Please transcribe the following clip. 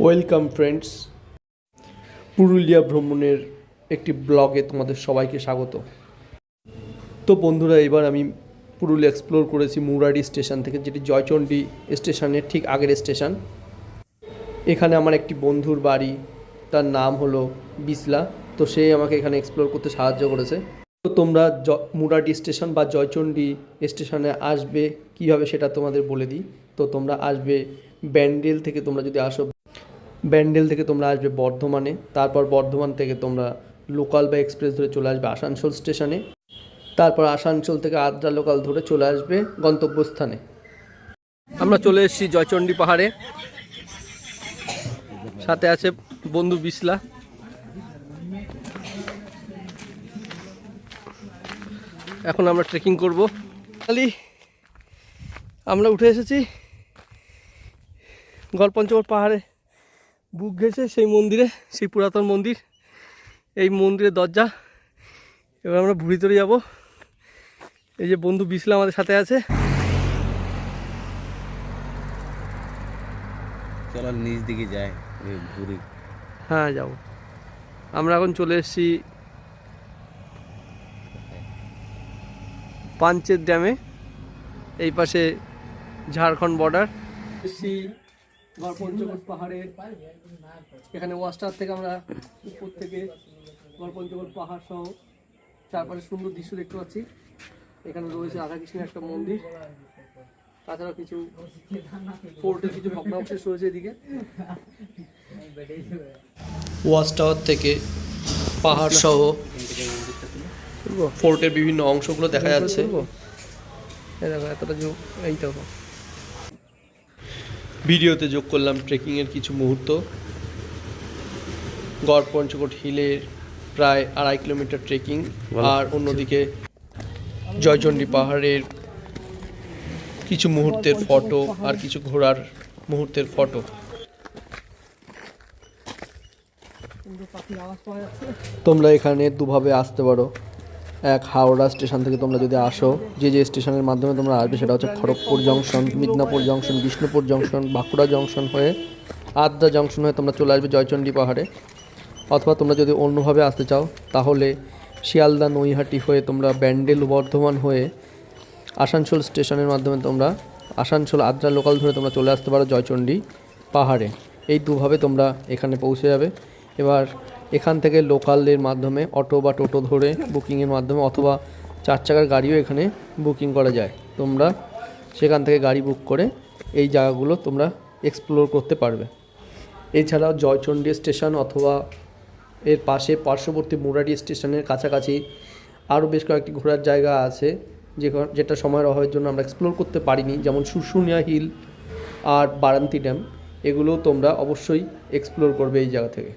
Welcome friends Purulia ভ্রমণের একটি ব্লগে তোমাদের সবাইকে স্বাগত। তো বন্ধুরা, এবার আমি পুরুলিয়া এক্সপ্লোর করেছি মুরাডি স্টেশন থেকে, যেটি জয়চণ্ডী স্টেশনের ঠিক আগের স্টেশন। এখানে আমার একটি বন্ধুর বাড়ি, তার নাম হলো বিসলা। তো সে আমাকে এখানে এক্সপ্লোর করতে সাহায্য করেছে। তো তোমরা জ মুরাডি স্টেশন বা জয়চণ্ডী স্টেশনে আসবে কীভাবে সেটা তোমাদের বলে দিই। তো তোমরা আসবে ব্যান্ডেল থেকে তোমরা যদি আসো ব্যান্ডেল থেকে তোমরা আসবে বর্ধমানে, তারপর বর্ধমান থেকে তোমরা লোকাল বা এক্সপ্রেস ধরে চলে আসবে আসানসোল স্টেশনে, তারপর আসানসোল থেকে আদ্রা লোকাল ধরে চলে আসবে গন্তব্যস্থানে। আমরা চলে এসেছি জয়চণ্ডী পাহাড়ে। সাথে আছে বন্ধু বিসলা। এখন আমরা ট্রেকিং করব। খালি আমরা উঠে এসেছি গড়পঞ্চকোট পাহাড়ে। বুক ঘেসে সেই মন্দিরে সেই পুরাতন মন্দির এই মন্দিরের দরজা। এবার আমরা ভিতরে যাব। এই যে বন্ধু বিসলা আমাদের সাথে আছে। চলো নিচ দিকে যায় ঘুরি হ্যাঁ যাব। আমরা এখন চলে এসেছি পাঞ্চেত ড্যামে এই পাশে ঝাড়খণ্ড বর্ডার। এসেছি গড়পঞ্চকোট পাহাড়ে এখানে ওয়াস্টার থেকে আমরা উপর থেকে গড়পঞ্চকোট পাহাড় সহ চারপাশে সুন্দর দৃশ্য দেখতে পাচ্ছি। এখানে রয়েছে রাধাকৃষ্ণের একটা মন্দির। তাছাড়া কিছু ফোর্টের কিছু ভগ্নাবশেষ রয়েছে এদিকে। ওয়াচ টাওয়ার থেকে পাহাড় সহ ফোর্টের বিভিন্ন অংশগুলো দেখা যাচ্ছে। এই দেখো এতটা যোগ এই দেখো। ভিডিওতে যোগ করলাম ট্রেকিংয়ের কিছু মুহূর্ত। গড় পঞ্চকোট হিলের প্রায় আড়াই কিলোমিটার ট্রেকিং। আর অন্যদিকে জয়চণ্ডী পাহাড়ের কিছু মুহূর্তের ফটো আর কিছু ঘোরার মুহূর্তের ফটো। তোমরা এখানে দুভাবে আসতে পারো। এক হাওড়া স্টেশন থেকে তোমরা যদি আসো, যে যে স্টেশনের মাধ্যমে তোমরা আসবে সেটা হচ্ছে Kharagpur junction, Midnapore junction, Bishnupur junction, Bankura junction হয়ে আদ্রা জংশন হয়ে তোমরা চলে আসবে জয়চণ্ডী পাহাড়ে। অথবা তোমরা যদি অন্যভাবে আসতে চাও, তাহলে শিয়ালদা নৈহাটি হয়ে তোমরা ব্যান্ডেল বর্ধমান হয়ে আসানসোল স্টেশনের মাধ্যমে তোমরা আসানসোল আদ্রা লোকাল ধরে তোমরা চলে আসতে পারো জয়চণ্ডী পাহাড়ে। এই দুভাবে তোমরা এখানে পৌঁছে যাবে। এবার এখান থেকে লোকালের মাধ্যমে অটো বা টোটো ধরে বুকিংয়ের মাধ্যমে অথবা চার চাকার গাড়িও এখানে বুকিং করা যায়। তোমরা সেখান থেকে গাড়ি বুক করে এই জায়গাগুলো তোমরা এক্সপ্লোর করতে পারবে। এছাড়াও জয়চণ্ডী স্টেশন অথবা এর পাশে পার্শ্ববর্তী মুরাডি স্টেশনের কাছাকাছি আরও বেশ কয়েকটি ঘোরার জায়গা আছে যেটা সময়ের অভাবের জন্য আমরা এক্সপ্লোর করতে পারিনি, যেমন শুশুনিয়া হিল আর বারান্তি ড্যাম। এগুলো তোমরা অবশ্যই এক্সপ্লোর করবে এই জায়গা থেকে।